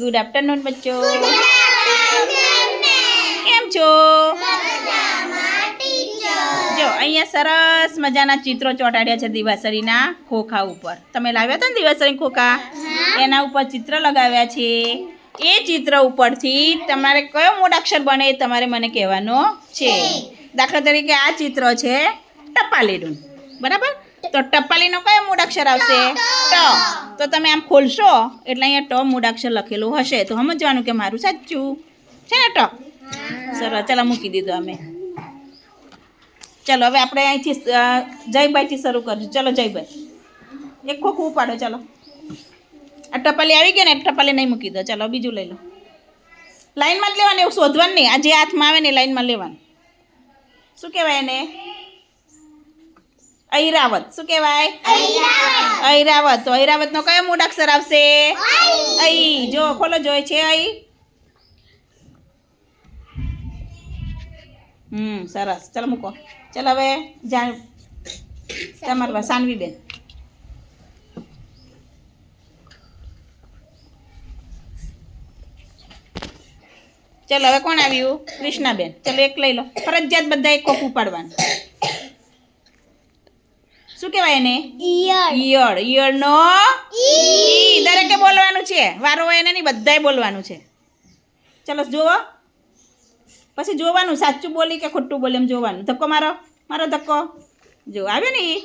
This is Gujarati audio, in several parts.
Good afternoon બચ્ચો. કેમ છો? જો અહીંયા સરસ મજાના ચિત્રો ચોંટાડ્યા છે દિવાસરીના ખોખા ઉપર. તમે લાવ્યા હતા ને દિવાસરી ખોખા? એના ઉપર ચિત્ર લગાવ્યા છે. એ ચિત્ર ઉપરથી તમારે કયો મૂળાક્ષર બને એ તમારે મને કહેવાનો છે. દાખલા તરીકે આ ચિત્ર છે ટપાલીનું બરાબર? તો ટપાલીનો કયો મૂળાક્ષર આવશે? ટ. તો તમે આમ ખોલશો, એટલે અહીંયા ટ મૂળાક્ષર લખેલું હશે. તો સમજવાનું કે મારું સાચું. છે ને ટ? સરસ. ચાલો, મૂકી દીધું અમે. ચલો, હવે આપણે અહીંથી જયભાઈથી શરૂ કરીશું. ચલો, જયભાઈ. એક ખોખું ઉપાડો, ચાલો. આ ટપાલી આવી ગઈ ને ટપાલી નહીં મૂકી દો. ચાલો, બીજું લઈ લો. લાઈનમાં જ લેવાનું, એવું શોધવાનું નહીં. આ જે હાથમાં આવે ને લાઈનમાં લેવાનું. શું કહેવાય એને? ઐરાવત શું કહેવાય? ઐરાવત તો ઐરાવતનો કયો મૂળાક્ષર આવશે? ઐ જો ખોલો જોઈ છે ઐ હમ સરસ. ચાલો મૂકો. ચાલો હવે જાણ તમારી પાસે સાનવી બેન. ચલો હવે કોણ આવ્યું? કૃષ્ણાબેન. ચલો એક લઈ લો. ફરજિયાત બધા એક કોપ ઉપાડવાનું. શું કહેવાય એને? ઈયળ. ઈયળનો? ઈ. દરેકે બોલવાનું છે? વારો હોય એને નહીં બધાય બોલવાનું છે. ચલો જુઓ. પછી જોવાનું સાચું બોલી કે ખોટું બોલી એમ જોવાનું. ધક્કો મારો? મારો ધક્કો? જો આવ્યો ને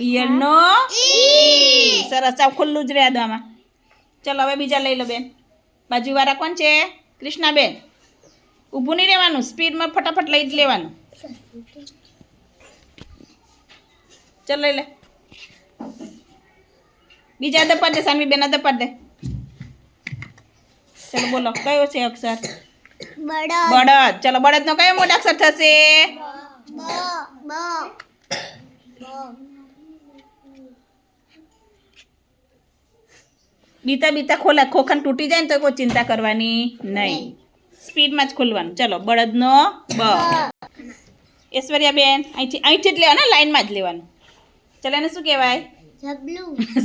ઈયળનો? ઈ. સરસ. ચાવ ખુલ્લું જ રહ્યા આમાં ચલો હવે બીજા લઈ લો બેન. બાજુવાળા કોણ છે? કૃષ્ણાબેન. ઊભું નહીં રહેવાનું. સ્પીડમાં ફટાફટ લઈ જ લેવાનું. ચાલ લઈ લે. બીજા દપાડ દે સાનવી બેન દપાડ દે. ચલો બોલો કયો છે અક્ષર? બળદ. ચલો બળદનો કયો મોટો અક્ષર થશે? બીતા બીતા ખોલા ખોખાને તૂટી જાય ને તો કોઈ ચિંતા કરવાની નહીં. સ્પીડમાં જ ખોલવાનું. ચલો બળદનો બ. ઐશ્વર્યાબેન અહીંથી અહીંથી જ લેવાનું લાઈનમાં જ લેવાનું. ચલો એને શું કહેવાય?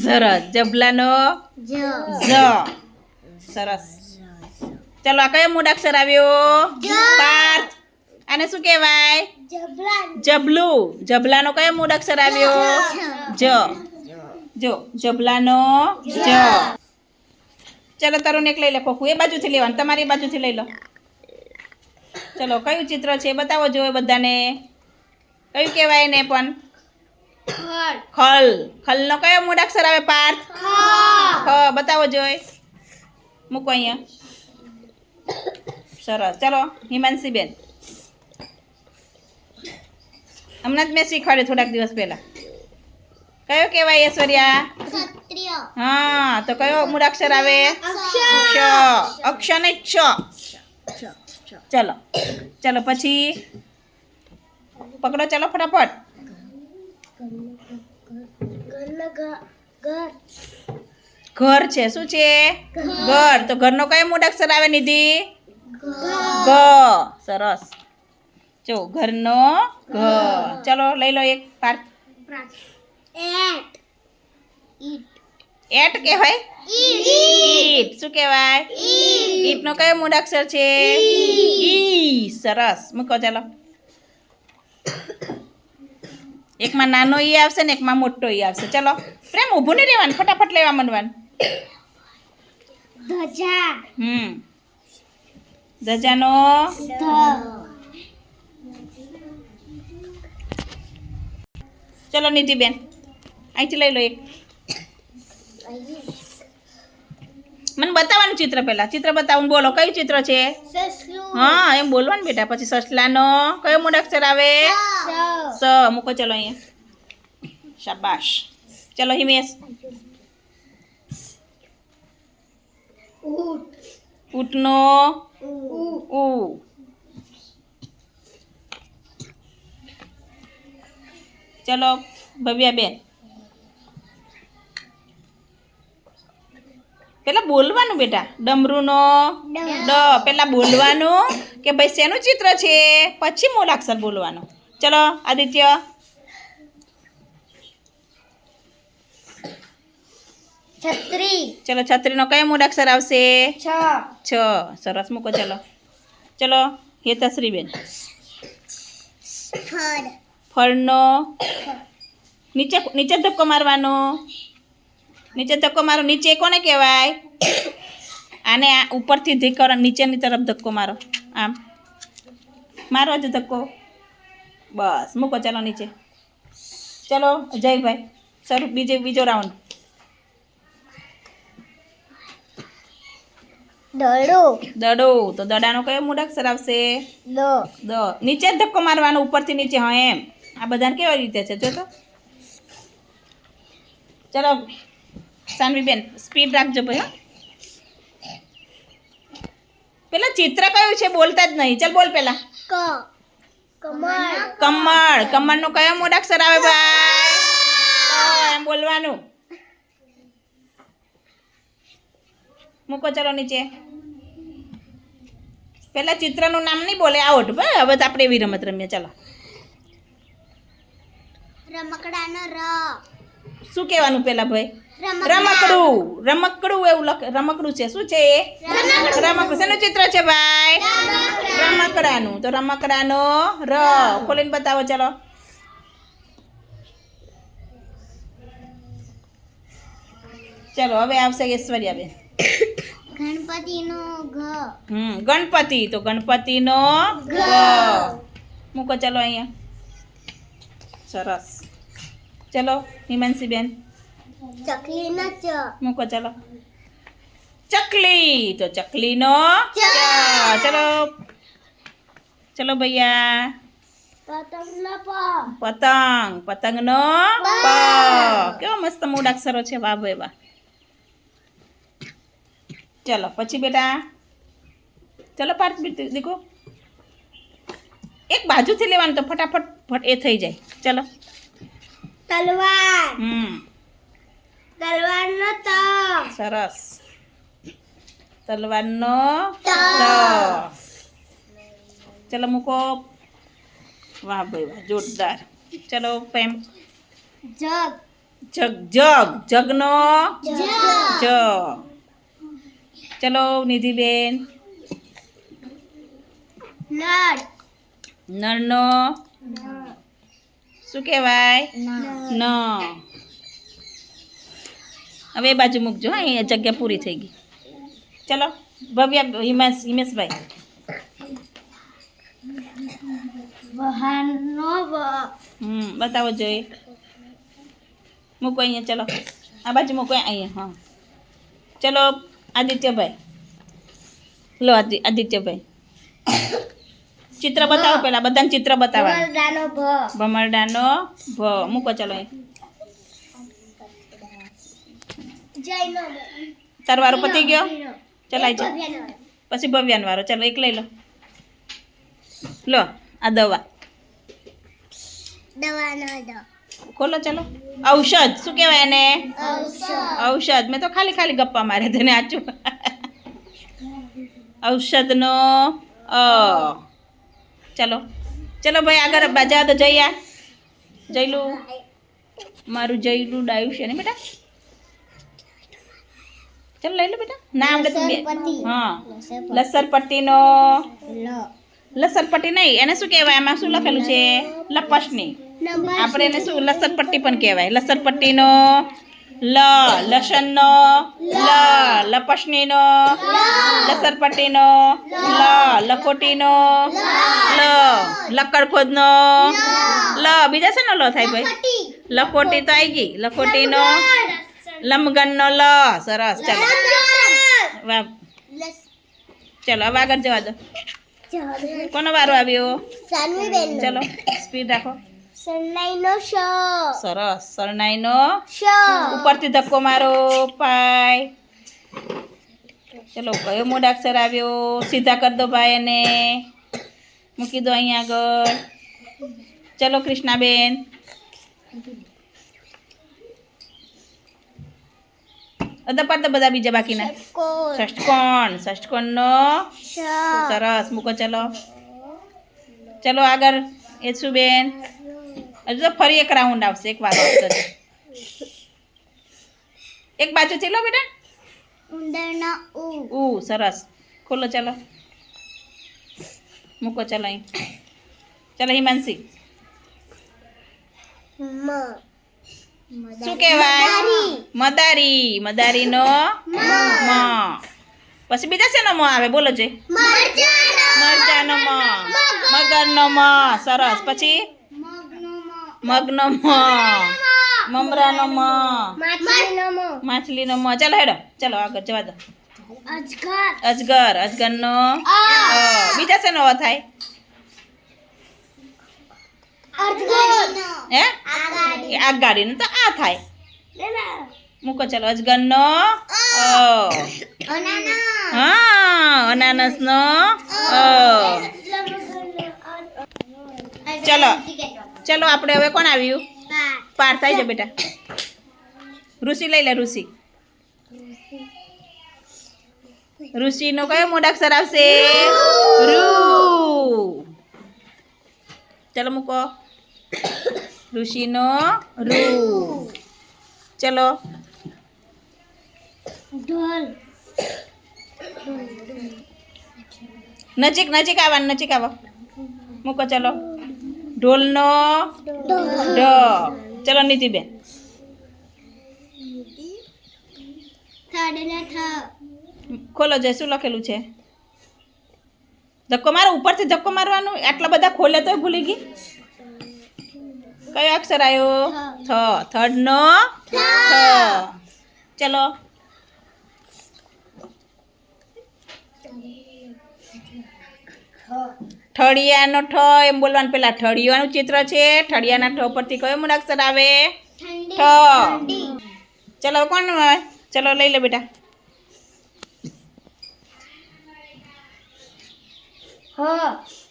સરસ. જબલાનો જ. સરસ. ચલો આ કયો મૂળાક્ષર આવ્યો? પાર્થ આને શું કહેવાય? જબલું. જબલાનો કયો મૂળાક્ષર આવ્યો? જ. જો. જબલાનો જ. ચલો તરુણ એક લઈ લે ખોખું એ બાજુથી લેવાનું. તમારી બાજુથી લઈ લો. ચલો કયું ચિત્ર છે બતાવો જો બધાને. કયું કહેવાય એને પણ? ખલ ખલનો કયો મૂળાક્ષર આવે પાર્થ ખ બતાવો જોઈ મૂકો અહીંયા સરસ ચલો હિમાંશીબેન હમણાં જ મેં શીખવાડ્યું થોડાક દિવસ પહેલા કયો કહેવાય ઐશ્વર્યા હા તો કયો મૂળાક્ષર આવે ક્ષ અક્ષ ને ક્ષ ચલો ચલો પછી પકડો ચલો ફટાફટ ઘર છે શું છે? ઘર. તો ઘરનો કયો મૂળાક્ષર આવે નિધિ? ગ સરસ. જો ઘરનો ઘર ચલો લઈ લો એક પાર્ટ એટ. કહેવાય? ઈટ. શું કહેવાય? ઈટનો કયો મૂળાક્ષર છે? ઈ. સરસ. મૂકો ચાલો. એકમાં નાનો ઈ આવશે ને એકમાં મોટો ઈ આવશે. ચલો પ્રેમ ઊભું નહીં રહેવાનું ફટાફટ લેવા માંડવાનું હમ. ધજાનો. ચલો નિધિબેન અહીંથી લઈ લો એક. મને બતાવવાનું ચિત્ર પહેલા ચિત્ર બતાવું બોલો કયું ચિત્ર છે હા એમ બોલવાનું બેટા પછી સસલાનો કયો મૂળાક્ષર આવે સ મૂકો ચલો અહીંયા શાબાશ ચલો હિમેશ ઊંટનો ઉ ચલો ભવ્યાબેન પેલા બોલવાનું બેટા. ડમરૂનો? ડ. પેલા બોલવાનું કે ભાઈ શેનું ચિત્ર છે? પછી મૂળાક્ષર બોલવાનું. ચલો આદિત્ય. છત્રી. ચલો છત્રીનો કયો મૂળાક્ષર આવશે? છ. છ. સરસ મૂકો ચલો. ચલો હેતાશ્રીબેન. ફળ. ફળનો? નીચે નીચે ધક્કો મારવાનો. નીચે ધક્કો મારો નીચે કોને કહેવાય? આને ઉપરથી ધીકો નીચેની તરફ ધક્કો મારો. આમ. મારો જ ધક્કો. બસ મૂકો ચાલો નીચે. ચલો જયભાઈ સર બીજે બીજો રાઉન્ડ દડો. દડો. તો દડાનો કયો મૂળાક્ષર આવશે? દ. દ. નીચે જ ધક્કો મારવાનો ઉપરથી નીચે હા એમ. આ બધાને કેવી રીતે છે? જો તો ચલો સાનવીબેન સ્પીડ રાખજો ભાઈ હા. પેલા ચિત્ર કયું છે બોલતા જ નહીં. ચાલ બોલ પેલા. ક કમળ. કમળ. કમળનો કયો મૂળાક્ષર આવે ભાઈ? એમ બોલવાનું. મૂકો ચલો નીચે. પેલા ચિત્રનું નામ નહીં બોલે. આઉટ. ભાઈ હવે તો આપણે એવી રમત રમીએ. ચાલો. રમકડાનો ર. શું કહેવાનું પેલા ભાઈ? રમકડા. રમકડું. એવું લખ રમકડું છે. શું છે? એ રમકડું. શેનું ચિત્ર છે ભાઈ? રમકડાનું. તો રમકડાનો ર. ખોલીને બતાવો ચાલો. ચાલો હવે આવશે ઐશ્વર્યાબેન. ગણપતિનો ઘ. હમ ગણપતિ. તો ગણપતિનો ગ મૂકો ચાલો અહીંયા. સરસ. ચલો હિમાંશીબેન. ચકલીનો ચ મૂકો ચલો. ચકલી તો ચકલીનો નો. ચલો. ચલો ભૈયા. પતંગ પતંગ. પતંગનો પ. કેવા મસ્ત મૂળાક્ષરો છે વાહ એવા વાહ. ચલો પછી બેટા. ચલો પાર્થ દીકો. એક બાજુથી લેવાનું તો ફટાફટ ફટ એ થઈ જાય. ચલો. તલવાર. હમ. તલવારનો ત સરસ. તલવારનો ત. ચલો મૂકો. વાહ ભાઈ વાહ જોરદાર. ચલો પેમ. જગ. જગ જગ. જગનો જગ. જ ચલો નિધિબેન. નળ. નળનો. શું કહેવાય? ન હવે એ બાજુ મૂકજો હા એ જગ્યા પૂરી થઈ ગઈ. ચલો ભવ્ય હિમેશ હિમેશભાઈ. હમ બતાવો જોઈએ મૂકો અહીંયા ચલો. આ બાજુ મૂકો અહીંયા હા. ચલો આદિત્યભાઈ. લો આદિ આદિત્યભાઈ. ચિત્ર બતાવો પેલા બધાને ચિત્ર બતાવો ભમરડાનો ભ મૂકો ચલો અહીં. તારો વારો પતી ગયો? ચલાય જા પછી ભવ્યાન વારો. ચાલો એક લઈ લો. લો આ દવા. ખોલો ચલો. ઔષધ. શું કહેવાય એને? ઔષધ. મેં તો ખાલી ખાલી ગપ્પા મારે તને આચું. ઔષધનો અ. ચલો. ચલો ભાઈ આગળ બજા તો જઈ આ. જયલું. મારું જયલું ડાયું છે ને બેટા? ચલો લઈ લો બેટા? ના લસણપટ્ટી. હા. લસરપટ્ટીનો લસરપટ્ટી નહીં એને શું કહેવાય? એમાં શું લખેલું છે? લપસની આપણે એને શું લસરપટ્ટી પણ કહેવાય. લસરપટ્ટીનો લ લસણનો લ લપસણીનો લસરપટ્ટીનો લ લખોટીનો લ. લક્કડખોદનો લ. બીજા શેનો લ થાય ભાઈ? લખોટી. તો આવી ગઈ. લખોટીનો લંબગનનો લ. સરસ ચાલો. વાહ. ચલો હવે આગળ જવા દો. કોનો વારો આવ્યો? ચલો સ્પીડ રાખો. શ. સરસ શરણાઈનો શ. ઉપરથી ધક્કો મારો. પાય. ચલો કયો મોડાક્ષર આવ્યો? સીધા કરી દો ભાઈ એને. મૂકી દો અહીંયા આગળ. ચલો કૃષ્ણાબેન. અદા તો બધા બીજા બાકીના કોણ ષષ્ટકોણ ષષ્ટકોણનો સરસ. મૂકો ચલો. ચલો આગળ. બેન હજુ તો ફરી એક રાઉન્ડ આવશે. એક વાર આવશે એક બાજુ ચલો બેટા. ઉંદરનો ઉ. ઉ સરસ. ખોલો ચાલો. મૂકો ચાલો અહીં. ચાલો હિમાંશી. મ. શું કહેવાય? મદારી. મદારીનો મ. પછી બીજા શેનો મ આવે? બોલો જે. મરચાનો મ. મગરનો મ. સરસ. પછી? મગનો મ. મમરાનો મ. માછલીનો મ. ચાલો હેડો. ચાલો આગળ જવા દો. અજગર. અજગર. અજગરનો બીજા શેનો થાય? હે? આગાડી. એ આ ગાડીનો તો આ થાય. મૂકો ચાલો અજગરનો. અનાના હા અનાનસનો. અ. ચલો. ચલો આપણે હવે કોણ આવ્યું? પાર થાય છે બેટા. ઋષિ લઈ લે ઋષિ. ઋષિનો કયો મૂળાક્ષર આવશે રૂ. ચલો મૂકો. ઋષિનો રૂ ચલો. નજીક નજીક આવવાનું નજીક આવો. મૂકો ચલો. ઢોલનો ઢ. ચલો નીતિબેન. ખોલો જે શું લખેલું છે? ધક્કો મારો ઉપરથી ધક્કો મારવાનું? આટલા બધા ખોલે તોય ભૂલી ગઈ? કયો અક્ષર આવ્યો થ. થર્ડ નો થ. ચલો. ઠળિયાનો ઠ એમ બોલવાનું પેલા ઠળિયાનું ચિત્ર છે. ઠળિયાના ઠ પરથી કયો મૂળાક્ષર આવે? ઠ. ચલો કોણ ચલો લઈ લે બેટા. હ.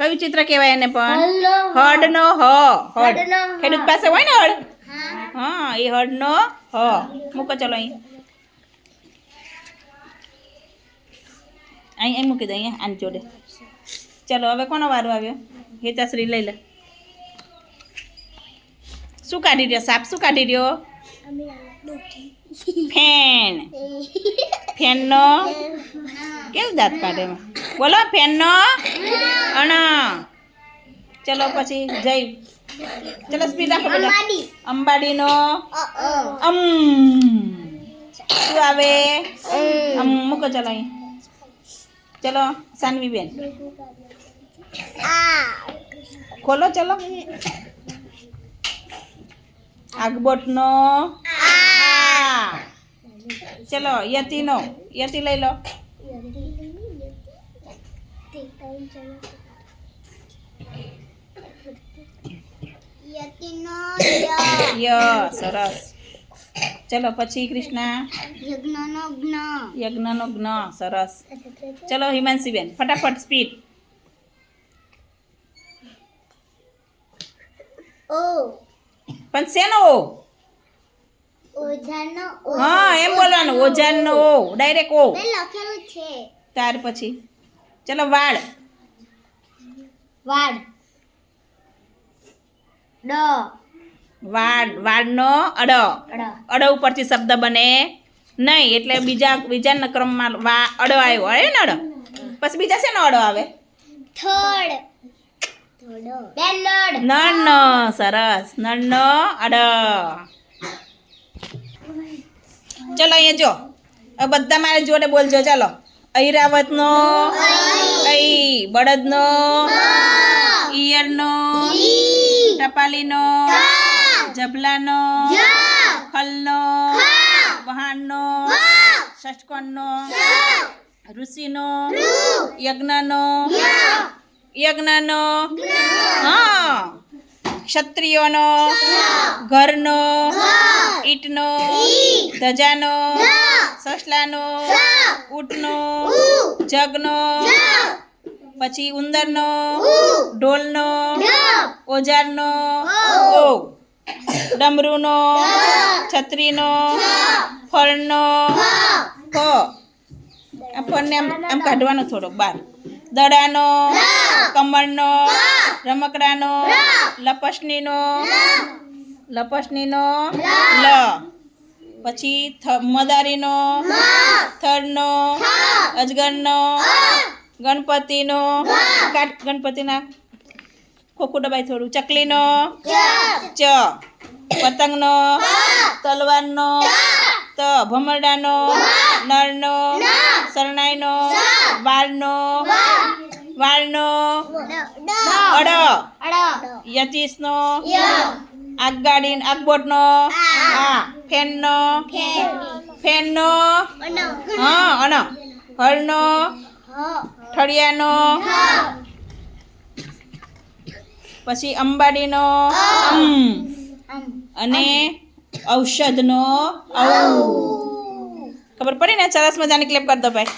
કયું ચિત્ર કહેવાય એને પણ? હલ્લો હડ નો હ. હડ ખેડૂત પાસે હોય ને હડ હા. એ હડ નો હ. મૂકો ચલો અહીં. અહીં અહીં મૂકી દો અહીંયા આની જોડે. ચલો હવે કોનો વારો આવ્યો? હેતાશ્રી લઈ લે. શું કાઢી રહ્યો સાપ? શું કાઢી રહ્યો? ફેન. ફેનનો? કેવું દાંત કાઢે બોલો ફેનનો? અણ. ચલો પછી જઈ ચલો સ્પીડ રાખો અંબાડી. અંબાડીનો? અમ. શું આવે? અમ. મૂકો ચલો અહીં. ચલો સાનવી બેન ખોલો ચલો. આગબોટનો. ચલો યતિનો યતિ લઈ લો. ય સરસ. ચલો પછી કૃષ્ણ. યજ્ઞનો જ્ઞ યજ્ઞનો જ્ઞ સરસ. ચલો હિમાંશી બેન ફટાફટ સ્પીડ. ઓ. પણ શેનો ઓ? હા એમ બોલવાનું ઓજાનનો ઓ ડાયરેક્ટ ઓ. લખેલું છે. ત્યાર પછી ચલો વાળ. વાળ. ડ. વાડ વાડનો અડ. અડ. ઉપરથી શબ્દ બને નહીં એટલે બીજા બીજા ક્રમમાં વા અડ આવ્યો આવ્યો ને અડ? પછી બીજા શેનો અડ આવે? થડ. નળ સરસ નળનો અડ. ચલો અહીંયા જો. બધા મારે જોડે બોલજો. ચાલો. ઐરાવતનો, ઐ, બળદનો ઈયળનો ટપાલીનો, જબલાનો, ખલનો, વહાણનો ષષ્ટકોણનો ઋષિનો, યજ્ઞનો યજ્ઞનો. હા. ક્ષત્રિયોનો ઘરનો ઈટનો ધજાનો સસલાનો ઊંટનો જગનો પછી ઉંદરનો ઢોલનો ઓજારનો ઓ ડમરૂનો છત્રીનો ફળનો ફ આ ફળને આમ આમ કાઢવાનો થોડો બાર. દડાનો કમળનો રમકડાનો લપસણીનો લપસણીનો લ. પછી થ- મદારીનો થડનો અજગરનો ગણપતિનો કાટ ગણપતિના ખોખું દબાઈ થોડું ચકલીનો ચ. પતંગનો તલવારનો ત. ભમરડાનો નળનો શરણાઈનો બાળનો વાળનો? અડ. યચીસનો આગગાડીન આગબોટનો? હા. ફેનનો? ફેનનો? હા અન હળનો? ઠળિયાનો? પછી અંબાડીનો? અને ઔષધનો? ખબર પડી ને? સરસ મજાની ક્લેપ કરી દો ભાઈ.